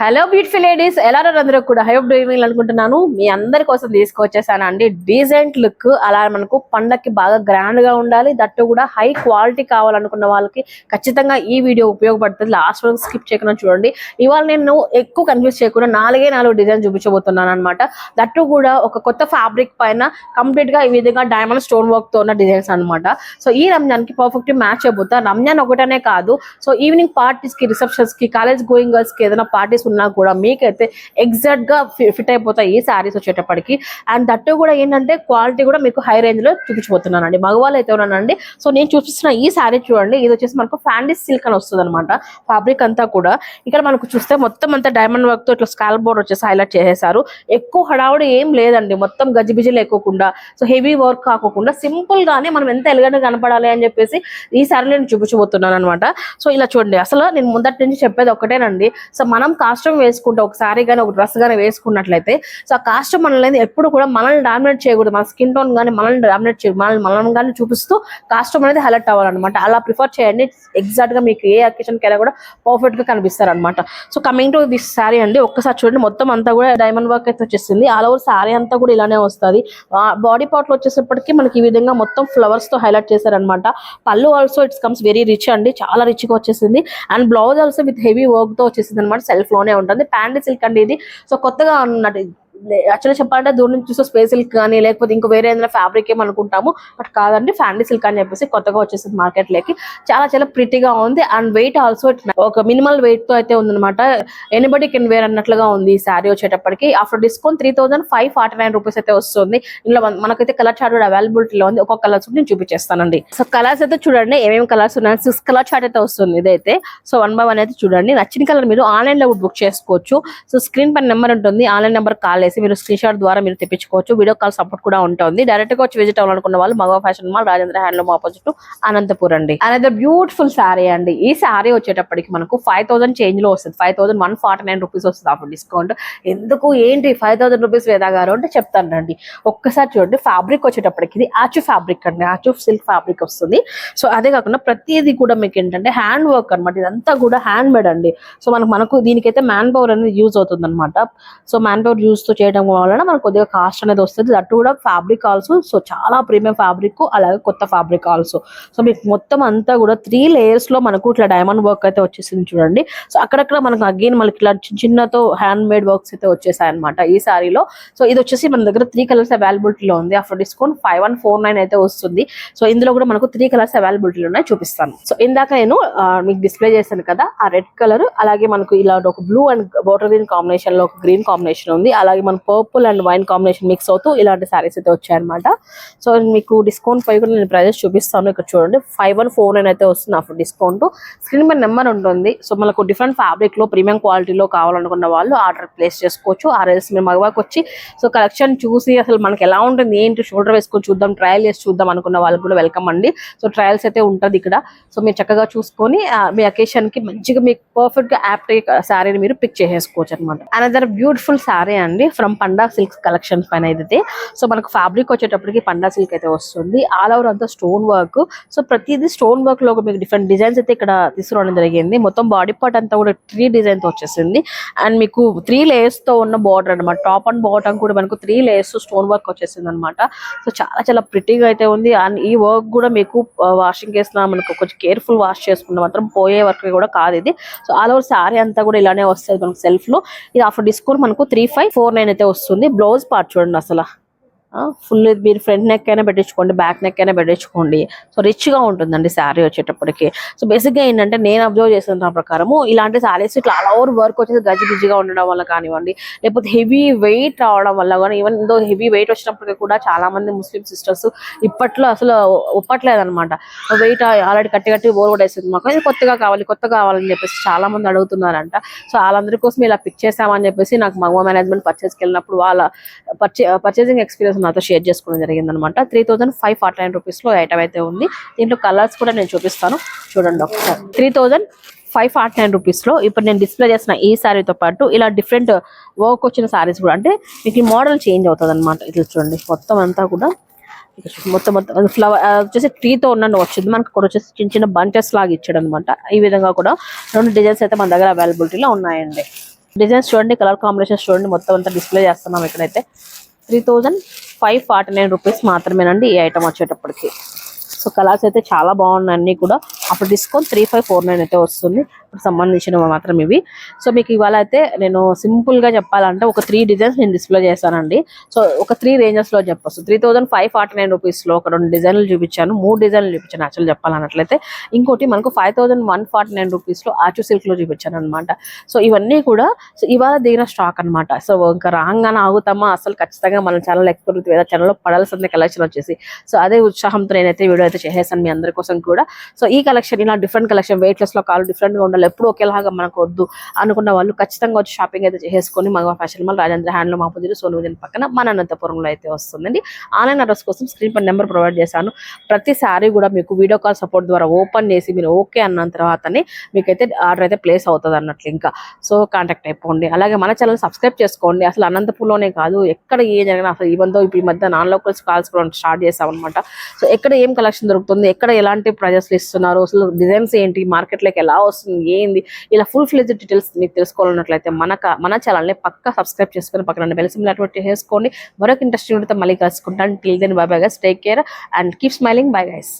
Hello beautiful ladies ఎలా అందరూ కూడా హైప్ డూయింగ్ అనుకుంటున్నాను. మీ అందరి కోసం తీసుకొచ్చేసాను అండి డీసెంట్ లుక్ అలా మనకు పండక్కి బాగా గ్రాండ్గా ఉండాలి. దట్టు కూడా హై క్వాలిటీ కావాలనుకున్న వాళ్ళకి ఖచ్చితంగా ఈ వీడియో ఉపయోగపడుతుంది. లాస్ట్ వరకు స్కిప్ చేయకుండా చూడండి. ఇవాళ నేను ఎక్కువ కన్ఫ్యూజ్ చేయకుండా నాలుగే నాలుగు డిజైన్ చూపించబోతున్నాను అనమాట దట్టు కూడా ఒక కొత్త ఫ్యాబ్రిక్ పైన కంప్లీట్గా ఈ విధంగా డైమండ్ స్టోన్ వర్క్తో ఉన్న డిజైన్స్ అన్నమాట. సో ఈ రంజాన్కి పర్ఫెక్ట్ మ్యాచ్ అయిపోతా. రంజాన్ ఒకటనే కాదు. సో ఈవినింగ్ పార్టీస్కి రిసెప్షన్స్కి కాలేజ్ గోయింగ్ గర్ల్స్కి ఏదైనా పార్టీస్ తీసుకున్నా కూడా మీకైతే ఎగ్జాక్ట్గా ఫిట్ అయిపోతాయి ఈ శారీస్ వచ్చేటప్పటికి. అండ్ దట్టు కూడా ఏంటంటే క్వాలిటీ కూడా మీకు హై రేంజ్లో చూపించబోతున్నానండి. మగవాళ్ళు అయితే ఉన్నానండి సో నేను చూపిస్తున్న ఈ శారీ చూడండి. ఇది వచ్చేసి మనకు ఫ్యాండీ సిల్క్ అని వస్తుంది అనమాట ఫ్యాబ్రిక్ అంతా కూడా. ఇక్కడ మనకు చూస్తే మొత్తం అంతా డైమండ్ వర్క్తో ఇట్లా స్కాల్ బోర్డ్ వచ్చేసి హైలైట్ చేసేసారు. ఎక్కువ హడావుడి ఏం లేదండి. మొత్తం గజిబిజి లేకోకుండా సో హెవీ వర్క్ కాకోకుండా సింపుల్ గానే మనం ఎంత ఎలుగంగా కనపడాలి అని చెప్పేసి ఈ శారీ నేను చూపించబోతున్నాను అనమాట సో ఇలా చూడండి అసలు నేను ముందటి నుంచి చెప్పేది ఒకటేనండి. సో మనం కాస్ట్యూమ్ వేసుకుంటే ఒక శారీ కానీ ఒక డ్రెస్ కానీ వేసుకున్నట్లయితే సో ఆ కాస్ట్యూమ్ మనల్ని ఎప్పుడు కూడా మనల్ని డామినేట్ చేయకూడదు. మన స్కిన్ టోన్ కానీ మనల్ని డామినేట్ చేయ మనల్ని మనం కానీ చూపిస్తూ కాస్ట్యూమ్ అనేది హైలైట్ అవ్వాలన్నమాట. అలా ప్రిఫర్ చేయండి. ఎగ్జాక్ట్గా మీకు ఏ అకేషన్కి అయినా కూడా పర్ఫెక్ట్గా కనిపిస్తారు అనమాట so coming to this sari అండి ఒక్కసారి చూడండి. మొత్తం అంతా కూడా డైమండ్ వర్క్ అయితే వచ్చేసింది. ఆల్ ఓవర్ శారీ అంతా కూడా ఇలానే వస్తుంది. బాడీ పార్ట్లో వచ్చేసప్పటికి మనకి ఈ విధంగా మొత్తం ఫ్లవర్స్తో హైలైట్ చేశారనమాట పళ్ళు also it's comes very rich అండి. చాలా రిచ్గా వచ్చేసింది. And blouse also with heavy వర్క్తో వచ్చేసింది అనమాట సెల్ఫ్ లోనే ఉంటుంది. ప్యాంట్ సిల్క్ అండి ఇది. సో కొత్తగా ఉన్నట్టు యాక్చువల్గా చెప్పాలంటే దూరం నుంచి చూస్తే స్పేస్ సిల్క్ కానీ లేకపోతే ఇంకో వేరే ఏదైనా ఫ్యాబ్రిక్ ఏమనుకుంటాము బట్ కాదండి ఫ్యాండీ సిల్క్ అని చెప్పేసి కొత్తగా వచ్చేసింది మార్కెట్లోకి. చాలా చాలా ప్రిటీగా ఉంది. అండ్ వెయిట్ ఆల్సో ఒక మినిమల్ వెయిట్తో అయితే ఉందన్నమాట. ఎనిబడి కెన్ వేర్ అన్నట్లుగా ఉంది ఈ శారీ వచ్చేటప్పటికి. After discount three thousand five forty nine rupees అయితే వస్తుంది. ఇందులో మనకైతే కలర్ చార్ట్ కూడా అవైలబిలిటీలో ఉంది. ఒక్కొక్క కలర్స్ నేను చూపించేస్తానండి. సో కలర్స్ అయితే చూడండి. ఏమేమి కలర్స్ ఉన్నాయి? సిక్స్ కలర్ చార్ట్ అయితే వస్తుంది ఇదైతే. సో వన్ బై వన్ అయితే చూడండి. నచ్చిన కలర్ మీరు ఆన్లైన్లో బుక్ చేసుకోవచ్చు. సో స్క్రీన్ పైన నెంబర్ ఉంటుంది. ఆన్లైన్ నెంబర్ కాల్ చేసి మీరు స్క్రీన్ షాట్ ద్వారా మీరు తెప్పించుకోవచ్చు. వీడియో కాల్ సపోర్ట్ కూడా ఉంటుంది. డైరెక్ట్గా వచ్చి విజిట్ అవ్వాలనుకున్న వాళ్ళు మగవా fashion mall Rajendra handloom opposite Anantapur అండి. అనేది బ్యూటిఫుల్ శారీ అండి. ఈ శారీ వచ్చేటప్పటికి మనకు ఫైవ్ థౌసండ్ చేంజ్లో వస్తుంది. Five thousand one forty nine rupees వస్తుంది అప్పుడు డిస్కౌంట్ ఎందుకు? ఏంటి? ఫైవ్ థౌసండ్ రూపీస్ వేదా గారు అంటే చెప్తానండి ఒక్కసారి చూడండి. ఫ్యాబ్రిక్ వచ్చేటప్పటికి ఇది ఆచు ఫ్యాబ్రిక్ అండి. ఆచు సిల్క్ ఫ్యాబ్రిక్ వస్తుంది. సో అదే కాకుండా ప్రతిదీ కూడా మీకు ఏంటంటే హ్యాండ్ వర్క్ అనమాట ఇదంతా కూడా హ్యాండ్ మేడ్ అండి. సో మనకు మనకు దీనికైతే మ్యాన్ పవర్ అనేది యూజ్ అవుతుంది అనమాట సో మ్యాన్ పవర్ యూజ్తో చేయడం వలన మనకు కొద్దిగా కాస్ట్ అనేది వస్తుంది. దట్ కూడా ఫ్యాబ్రిక్ ఆల్సో సో చాలా ప్రీమియం ఫ్యాబ్రిక్ అలాగే కొత్త ఫ్యాబ్రిక్ ఆల్సో సో మీకు మొత్తం అంతా కూడా త్రీ లేయర్స్లో మనకు ఇట్లా డైమండ్ వర్క్ అయితే వచ్చేసింది చూడండి. సో అక్కడక్కడ మనకు అగైన్ మనకి ఇట్లా చిన్నతో హ్యాండ్ మేడ్ వర్క్స్ అయితే వచ్చేసాయి అనమాట ఈ సారీలో సో ఇది వచ్చేసి మన దగ్గర త్రీ కలర్స్ అవైలబిలిటీలో ఉంది. After discount five one four nine అయితే వస్తుంది. సో ఇందులో కూడా మనకు త్రీ కలర్స్ అవైలబిలిటీలో ఉన్నాయి చూపిస్తాను. సో ఇందాక నేను మీకు డిస్ప్లే చేశాను కదా ఆ రెడ్ కలర్ అలాగే మనకు ఇలా ఒక బ్లూ అండ్ వాటర్ గ్రీన్ కాంబినేషన్లో ఒక గ్రీన్ కాంబినేషన్ ఉంది. అలాగే మన purple and wine combination mix అవుతూ ఇలాంటి సారీస్ అయితే వచ్చాయన్నమాట. సో మీకు డిస్కౌంట్ పై కూడా నేను ప్రైజెస్ చూపిస్తాను. ఇక్కడ చూడండి ఫైవ్ వన్ ఫోర్ నైన్ అయితే వస్తుంది అప్పుడు డిస్కౌంట్ స్క్రీన్ మీద నెంబర్ ఉంటుంది. సో మనకు డిఫరెంట్ ఫ్యాబ్రిక్లో ప్రీమియం క్వాలిటీలో కావాలనుకున్న వాళ్ళు ఆర్డర్ ప్లేస్ చేసుకోవచ్చు. ఆ రైల్స్ మీరు మగవాకి వచ్చి సో కలెక్షన్ చూసి అసలు మనకి ఎలా ఉంటుంది ఏంటి షోల్డర్ వేసుకొని చూద్దాం ట్రయల్ చేసి చూద్దాం అనుకున్న వాళ్ళకి కూడా వెల్కమ్ అండి. సో ట్రయల్స్ అయితే ఉంటుంది ఇక్కడ. సో మీరు చక్కగా చూసుకొని మీ అకేషన్కి మంచిగా మీకు పర్ఫెక్ట్గా యాప్ట్ శారీని మీరు పిక్ చేసేసుకోవచ్చు అనమాట అనదర్ బ్యూటిఫుల్ శారీ అండి. ఫ్రమ్ పండా సిల్క్ కలెక్షన్ పైన అయితే. సో మనకు ఫ్యాబ్రిక్ వచ్చేటప్పటికి పండా సిల్క్ అయితే వస్తుంది. ఆల్ ఓవర్ అంతా స్టోన్ వర్క్ సో ప్రతిదీ స్టోన్ వర్క్లో మీకు డిఫరెంట్ డిజైన్స్ అయితే ఇక్కడ తీసుకురావడం జరిగింది. మొత్తం బాడీ పార్ట్ అంతా కూడా త్రీ డిజైన్తో వచ్చేసింది. అండ్ మీకు త్రీ లేయర్స్తో ఉన్న బార్డర్ అనమాట టాప్ అండ్ బాటమ్ కూడా మనకు త్రీ లేయర్స్ స్టోన్ వర్క్ వచ్చేసింది అనమాట సో చాలా చాలా ప్రిటీగా అయితే ఉంది. అండ్ ఈ వర్క్ కూడా మీకు వాషింగ్ చేసిన మనకు కొంచెం కేర్ఫుల్ వాష్ చేసుకుంటే మాత్రం పోయే వర్క్ కూడా కాదు ఇది. సో ఆల్ ఓవర్ శారీ అంతా కూడా ఇలానే వస్తుంది మనకు సెల్ఫ్లో. ఇది ఆఫర్ డిస్కౌంట్ మనకు త్రీ ఫైవ్ ఫోర్ నైన్ అయితే వస్తుంది. బ్లౌజ్ పార్ట్ చూడండి అసలు. ఫుల్ మీరు ఫ్రంట్ నెక్ అయినా పెట్టించుకోండి బ్యాక్ నెక్ అయినా పెట్టించుకోండి. సో రిచ్గా ఉంటుందండి శారీ వచ్చేటప్పటికి. సో బేసిక్గా ఏంటంటే నేను అబ్జర్వ్ చేసిన దాని ప్రకారము ఇలాంటి శారీస్ ఇట్లా ఆల్ ఓవర్ వర్క్ వచ్చేసి గజి బిజిగా ఉండడం వల్ల కానివ్వండి లేకపోతే హెవీ వెయిట్ రావడం వల్ల కానీ ఈవెన్ దో హెవీ వెయిట్ వచ్చినప్పటికీ కూడా చాలా మంది ముస్లిం సిస్టర్స్ ఇప్పట్లో అసలు ఒప్పట్లేదనమాట వెయిట్ ఆల్రెడీ కట్టి కట్టి బోర్ కూడా వేసింది మాకు. ఇది కొత్తగా కావాలి కొత్త కావాలని చెప్పేసి చాలా మంది అడుగుతున్నారంట. సో వాళ్ళందరి కోసం ఇలా పిక్ చేసామని చెప్పేసి నాకు మగవ మేనేజ్మెంట్ పర్చేస్కి వెళ్ళినప్పుడు వాళ్ళ పర్చే పర్చేసింగ్ ఎక్స్పీరియన్స్ నాతో షేర్ చేసుకోవడం జరిగింది అనమాట three thousand five forty nine రూపీస్లో ఐటమ్ అయితే ఉంది. దీంట్లో కలర్స్ కూడా నేను చూపిస్తాను. చూడండి ఒకసారి. Three thousand five forty nine రూపీస్లో ఇప్పుడు నేను డిస్ప్లే చేసిన ఈ శారీతో పాటు ఇలా డిఫరెంట్ వర్క్ వచ్చిన శారీస్ కూడా అంటే మీకు ఈ మోడల్ చేంజ్ అవుతుంది అనమాట ఇట్లా చూడండి. మొత్తం అంతా కూడా మొత్తం మొత్తం ఫ్లవర్ వచ్చేసి ట్రీతో ఉన్న వచ్చింది. మనకు కూడా వచ్చేసి చిన్న చిన్న బంచెస్ లాగా ఇచ్చాడు అనమాట ఈ విధంగా కూడా రెండు డిజైన్స్ అయితే మన దగ్గర అవైలబిలిటీలో ఉన్నాయండి. డిజైన్స్ చూడండి కలర్ కాంబినేషన్స్ చూడండి. మొత్తం అంతా డిస్ప్లే చేస్తున్నాం ఇక్కడైతే. Three thousand five forty nine rupees మాత్రమేనండి ఈ ఐటమ్ వచ్చేటప్పటికి. సో కలర్స్ అయితే చాలా బాగున్నాయి అన్ని కూడా. అప్పుడు discount three five four nine అయితే వస్తుంది. ఇప్పుడు సంబంధించినవి మాత్రం ఇవి. సో మీకు ఇవాళ అయితే నేను సింపుల్గా చెప్పాలంటే ఒక త్రీ డిజైన్స్ నేను డిస్ప్లే చేశానండి. సో ఒక త్రీ రేంజెస్లో చెప్పొచ్చు. Three thousand five forty nine రూపీస్లో ఒక రెండు డిజైన్లు చూపించాను. మూడు డిజైన్లు చూపించాను యాక్చువల్ చెప్పాలన్నట్లయితే. ఇంకోటి మనకు five thousand one forty nine రూపీస్లో ఆచు సిల్క్లో చూపించాను అనమాట సో ఇవన్నీ కూడా సో ఇవాళ దిగిన స్టాక్ అన్నమాట. సో ఇంకా రాగానే ఆగుతామా? అసలు ఖచ్చితంగా మన ఛానల్ ఎక్స్పెక్ట్ వేరే ఛానల్లో పడాల్సిందే కలెక్షన్ వచ్చేసి. సో అదే ఉత్సాహంతో నేనైతే వీడియో అయితే చేసేసాను మీ అందరి కోసం కూడా. సో ఈ కలెక్షన్ ఇలా డిఫరెంట్ కలెక్షన్ వెయిట్ లెస్లో కావాలి డిఫరెంట్గా ఉండాలి. ఎప్పుడు ఒకేలాగా మనకు వద్దు అనుకున్న వాళ్ళు ఖచ్చితంగా వచ్చి షాపింగ్ అయితే చేసుకొని మగ fashion mall Rajendra handloom opposite సోనుజన్ పక్కన మన అనంతపురంలో అయితే వస్తుందండి. ఆన్లైన్ అడ్రస్ కోసం స్క్రీన్ పై నెంబర్ ప్రొవైడ్ చేశాను. ప్రతి సారీ కూడా మీకు వీడియో కాల్ సపోర్ట్ ద్వారా ఓపెన్ చేసి మీరు ఓకే అన్న తర్వాతనే మీకైతే ఆర్డర్ అయితే ప్లేస్ అవుతుంది అన్నట్లు ఇంకా. సో కాంటాక్ట్ అయిపోండి. అలాగే మన ఛానల్ సబ్స్క్రైబ్ చేసుకోండి. అసలు అనంతపూర్లోనే కాదు ఎక్కడ ఏ జరిగినా అసలు ఈవెన్ ఇప్పుడు ఈ మధ్య నాన్ లోకల్స్ కాల్స్ కూడా స్టార్ట్ చేసామన్నమాట అనమాట సో ఎక్కడ ఏం కలెక్షన్ దొరుకుతుంది ఎక్కడ ఎలాంటి ప్రైజెస్లు ఇస్తున్నారు అసలు డిజైన్స్ ఏంటి? మార్కెట్లోకి ఎలా వస్తుంది? ఏంది? ఇలా ఫుల్ ఫ్లెజ్ డీటెయిల్స్ మీకు తెలుసుకోవాలన్నట్లయితే మన మన ఛానల్ని పక్కా సబ్స్క్రైబ్ చేసుకొని పక్కన బెల్ సింబల్ అటువంటి చేసుకోండి. మరొక ఇంట్రెస్టింగ్ మళ్ళీ కలుసుకుంటాను till then bye bye guys take care and keep smiling bye guys